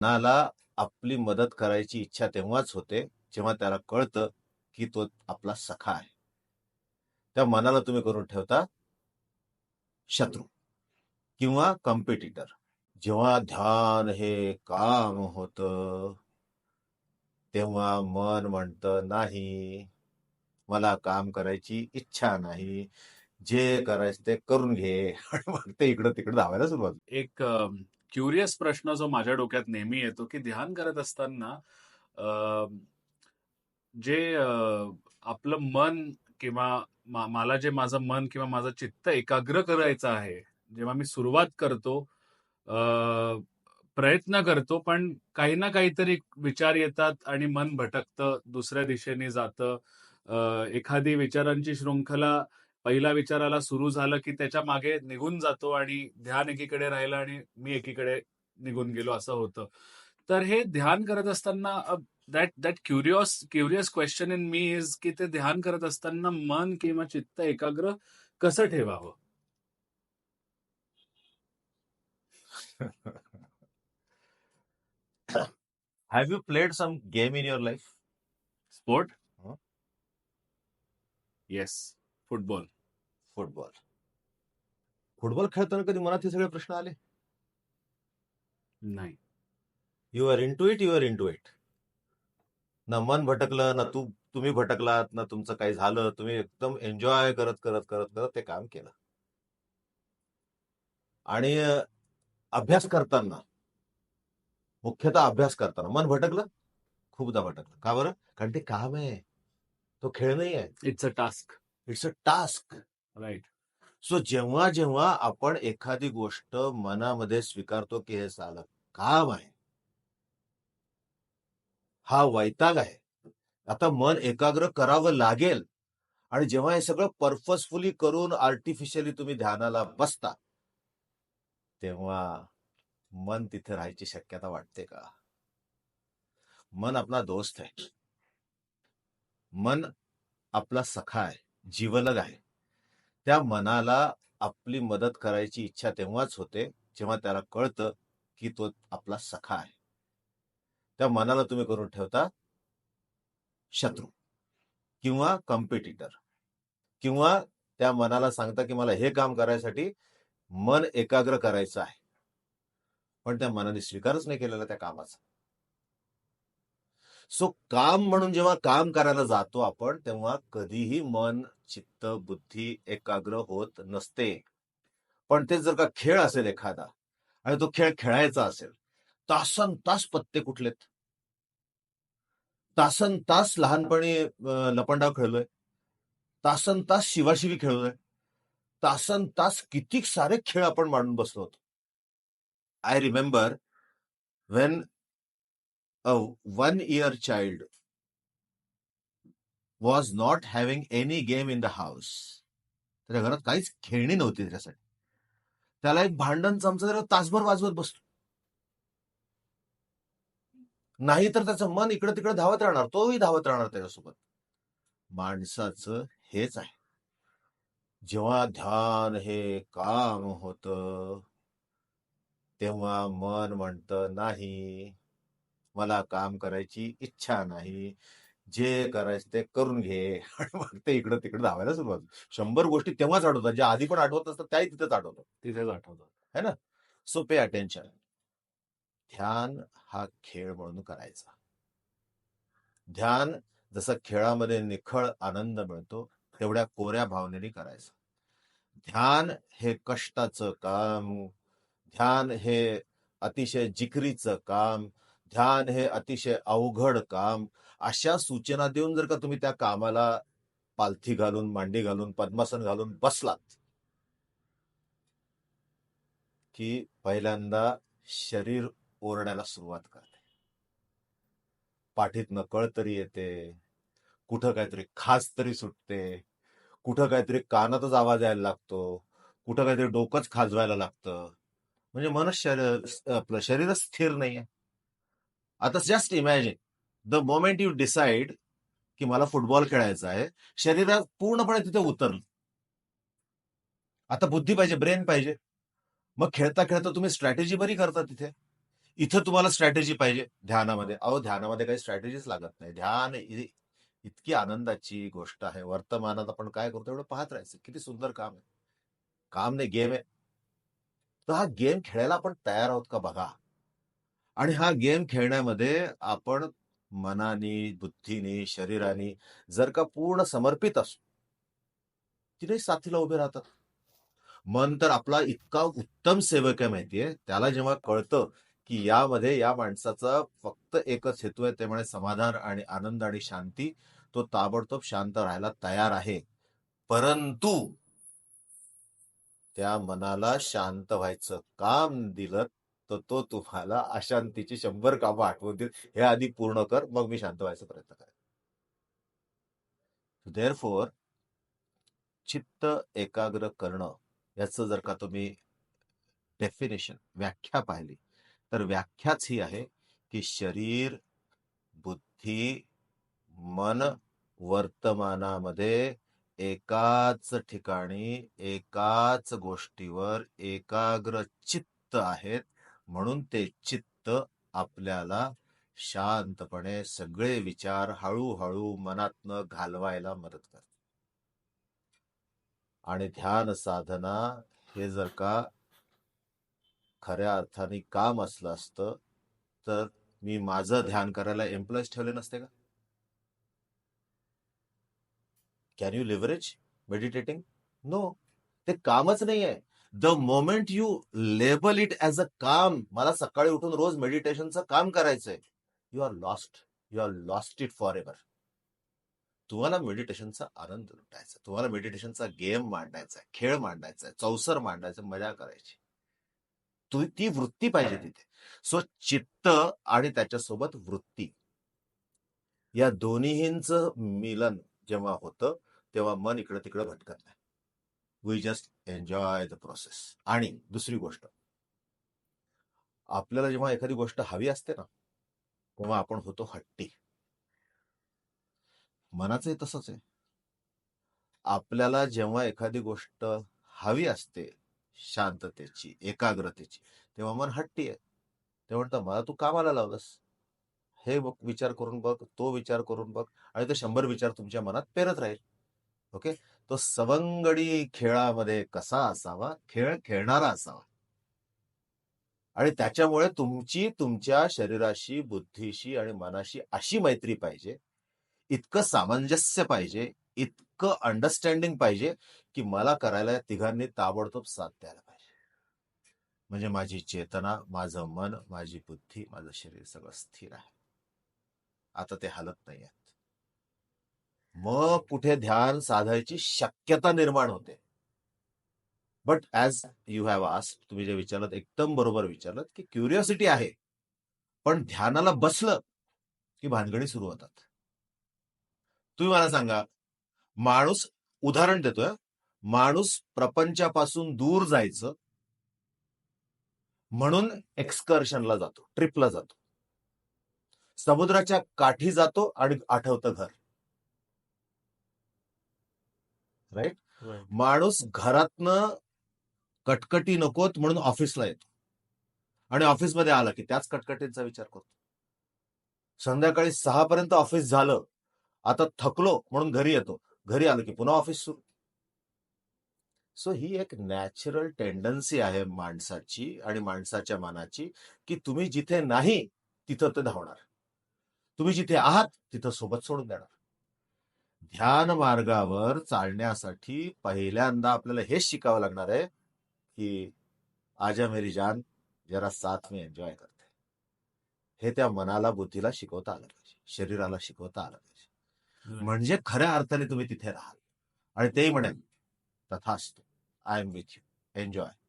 नाला आपली मदत करायची इच्छा तेव्हाच होते जेव्हा त्याला कळतं की तो आपला सखा आहे. त्या मनाला तुम्ही करून ठेवता शत्रू किंवा कॉम्पिटिटर जेव्हा ध्यान हे काम होत तेव्हा मन म्हणतं नाही मला काम करायची इच्छा नाही. जे करायचं ते करून घे. आणि मग ते इकडं तिकडं धावायला सुरुवात एक क्युरियस प्रश्न जो माझ्या डोक्यात नेहमी येतो की ध्यान करत असताना जे आपलं मन किंवा मला जे माझं मन किंवा माझं चित्त एकाग्र करायचं आहे जेव्हा मी सुरुवात करतो प्रयत्न करतो पण काही ना काहीतरी विचार येतात आणि मन भटकतं दुसऱ्या दिशेने जातं एखादी विचारांची शृंखला पहिल्या विचाराला सुरू झालं की त्याच्यामागे निघून जातो आणि ध्यान एकीकडे राहिलं आणि मी एकीकडे निघून गेलो असं होतं तर हे ध्यान करत असताना that that curious curious question in me is की ते ध्यान करत असताना मन किंवा चित्त एकाग्र कसं ठेवावं Have you played some game in your life? Sport. Yes football. Football. Football खेळताना कधी मनात हे सगळे प्रश्न आले? नाही. You are into it you are into it ना मन भटकलं ना तू तुम्ही भटकलात ना तुमचं काही झालं तुम्ही एकदम एन्जॉय करत करत करत करत ते काम केलं. आणि अभ्यास करताना मुख्यतः अभ्यास करताना मन भटकलं खूपदा भटकलं. का बरं? कारण ते काम आहे. तो खेळ नाही आहे. It's a task it's a task. Right so जेव्हा जेव्हा आपण एखादी गोष्ट मनामध्ये स्वीकारतो की हे सालं काम आहे. हा वैताग आहे. आता मन एकाग्र करावं लागेल. आणि जेव्हा हे सगळं पर्पजफुली करून आर्टिफिशियली तुम्ही ध्यानाला बसता तेव्हा मन तिथे राहायची शक्यता वाटते का? मन आपला दोस्त आहे. मन आपला सखा आहे. जीवलग आहे. त्या मनाला आपली मदत करायची इच्छा तेव्हाच होते जेव्हा त्याला कळतं की तो आपला सखा आहे. त्या मनाला तुम्ही करून ठेवता शत्रू किंवा कॉम्पिटिटर किंवा त्या मनाला सांगता की मला हे काम करायसाठी मन एकाग्र करायचं आहे. पण त्या मनाने स्वीकारच नाही केलेला त्या कामाचा. सो काम म्हणून जेव्हा काम करायला जातो आपण तेव्हा कधीही मन चित्त बुद्धी एकाग्र होत नसते. पण ते जर का खेळ असेल एखादा आणि तो खेळ खेळायचा असेल तासन तास पत्ते कुठलेत? तासन तास लहानपणी लपंडाव खेळलोय. तासन तास शिवाशिवी खेळलोय. तासन तास किती सारे खेळ आपण मांडून बसलो होतो. I remember when a one year child was not having any game in the house त्याच्या घरात काहीच खेळणी नव्हती त्याच्यासाठी. त्याला एक भांडण चमचा त्याला तासभर वाजवत बसतो. नाही तर त्याचं मन इकडे तिकडे धावत राहणार तोही धावत राहणार त्याच्यासोबत. माणसाचं हेच आहे. जेव्हा ध्यान हे काम होत तेव्हा मन म्हणतं नाही मला काम करायची इच्छा नाही. जे करायचं ते करून घे. आणि मग ते इकडं तिकडे धावायला सुरुवात. शंभर गोष्टी तेव्हाच आठवतात. ज्या आधी पण आठवत असतात त्याही तिथेच आठवतात. तिथेच आठवतं है ना? सो पे अटेन्शन ध्यान हा खेळ म्हणून करायचा. ध्यान जसं खेळामध्ये निखळ आनंद मिळतो तेवढ्या कोऱ्या भावनेने करायचं. ध्यान हे कष्टाचं काम. ध्यान हे अतिशय जिकरीचं काम. ध्यान हे अतिशय अवघड काम. अशा सूचना देऊन जर का तुम्ही त्या कामाला पालथी घालून मांडी घालून पद्मासन घालून बसलात की पहिल्यांदा शरीर ओरडायला सुरुवात करते. पाठीत नकळ तरी येते कुठं काहीतरी खास तरी सुटते कुठं काहीतरी कानातच आवाज यायला लागतो कुठं काहीतरी डोकंच खाजवायला लागतं. म्हणजे मन शरीर आपलं शरीरच स्थिर नाहीये. आता just imagine the moment you decide की मला फुटबॉल खेळायचा आहे शरीरात पूर्णपणे तिथे उतरलं. आता बुद्धी पाहिजे ब्रेन पाहिजे. मग खेळता खेळता तुम्ही स्ट्रॅटेजी बरी करता तिथे. इथं तुम्हाला स्ट्रॅटेजी पाहिजे ध्यानामध्ये. अहो ध्यानामध्ये काही स्ट्रॅटेजीच लागत नाही. ध्यान इतकी आनंदाची गोष्ट आहे. वर्तमानात आपण काय करतो? एवढं पाहत राहायचं. किती सुंदर काम आहे. काम नाही गेम आहे. तर हा गेम खेळायला आपण तयार आहोत का? बघा. आणि हा गेम खेळण्यामध्ये आपण मनाने बुद्धीने शरीराने जर का पूर्ण समर्पित असू तिने साथीला उभे राहतात. मन तर आपला इतका उत्तम सेवक आहे माहितीये त्याला जेव्हा कळतं की यामध्ये या माणसाचा फक्त एकच हेतू आहे ते म्हणजे समाधान आणि आनंद आणि शांती तो ताबडतोब शांत राहायला तयार आहे. परंतु त्या मनाला शांत व्हायचं काम दिलं तर तो तुम्हाला अशांतीची शंभर कामं आठवून देईल. हे आधी पूर्ण कर मग मी शांत व्हायचा प्रयत्न करेन. देअर फोर चित्त एकाग्र करणं याचं जर का तुम्ही डेफिनेशन व्याख्या पाहिली तर व्याख्याच ही आहे की शरीर बुद्धी मन वर्तमानामध्ये एकाच ठिकाणी एकाच गोष्टीवर एकाग्र चित्त आहेत. म्हणून ते चित्त आपल्याला शांतपणे सगळे विचार हळूहळू मनातनं घालवायला मदत करते. आणि ध्यान साधना हे जर का खऱ्या अर्थाने काम असलं असतं तर मी माझं ध्यान करायला एम्प्लॉईज ठेवले नसते का? Can you leverage meditating no ते कामच नाही आहे the moment you label it as a काम मला सकाळी उठून रोज मेडिटेशनचं काम करायचंय you are lost you are lost it forever तुम्हाला मेडिटेशनचा आनंद लुटायचा तुम्हाला मेडिटेशनचा गेम मांडायचा खेळ मांडायचा आहे चौसर मांडायचा मजा करायची. तु- ती वृत्ती पाहिजे तिथे. सो चित्त आणि त्याच्यासोबत वृत्ती. या दोन्हींचं मिलन जेव्हा होतं तेव्हा मन इकडं तिकडं भटकत नाही. We just enjoy the process आणि दुसरी गोष्ट आपल्याला जेव्हा एखादी गोष्ट हवी असते ना तेव्हा आपण होतो हट्टी. मनाचंही तसंच आहे. आपल्याला जेव्हा एखादी गोष्ट हवी असते शांततेची एकाग्रतेची तेव्हा मन हट्टी आहे. ते म्हणतं मला तू कामाला लावलंस. हे बघ विचार करून बघ तो विचार करून बघ आणि ते शंभर विचार तुमच्या मनात पेरत राहील. ओके? तो सवंगडी खेळामध्ये कसा असावा? खेळ खेळणारा असावा. आणि त्याच्यामुळे तुमची तुमच्या शरीराशी बुद्धीशी आणि मनाशी अशी मैत्री पाहिजे. इतकं सामंजस्य पाहिजे. इतकं अंडरस्टँडिंग पाहिजे की मला करायला तिघांनी ताबडतोब साथ द्यायला पाहिजे. म्हणजे माझी चेतना माझं मन माझी बुद्धी माझं शरीर सगळं स्थिर आहे. आता ते हलत नाही आहे मग कुठे ध्यान साधायची शक्यता निर्माण होते. बट ऍज यू हॅव आस तुम्ही जे विचारलं एकदम बरोबर विचारलं की क्युरिओसिटी आहे. पण ध्यानाला बसलं की भानगडी सुरू होतात. तुम्ही मला सांगा माणूस उदाहरण देतोय माणूस प्रपंचापासून दूर जायचं म्हणून एक्सकर्शनला जातो ट्रिपला जातो. समुद्राच्या काठी जातो आणि आठवतं घर. राईट? माणूस घरातनं कटकटी नकोत म्हणून ऑफिसला येतो. आणि ऑफिसमध्ये आला की त्याच कटकटींचा विचार करतो. संध्याकाळी सहा पर्यंत ऑफिस झालं आता थकलो म्हणून घरी येतो. घरी आलो की पुन्हा ऑफिस सुरू. सो ही एक नॅचरल टेंडन्सी आहे माणसाची आणि माणसाच्या मनाची की तुम्ही जिथे नाही तिथं ते धावणार. तुम्ही जिथे आहात तिथं सोबत सोडून देणार. ध्यान मार्गावर चालण्यासाठी पहिल्यांदा आपल्याला हेच शिकावं लागणार आहे की आजा मेरी जान जरा साथ में एन्जॉय करते. हे त्या मनाला बुद्धीला शिकवता आलं पाहिजे. शरीराला शिकवता आलं पाहिजे. म्हणजे खऱ्या अर्थाने तुम्ही तिथे राहाल. आणि तेही म्हणेल तथास्तु I am with you enjoy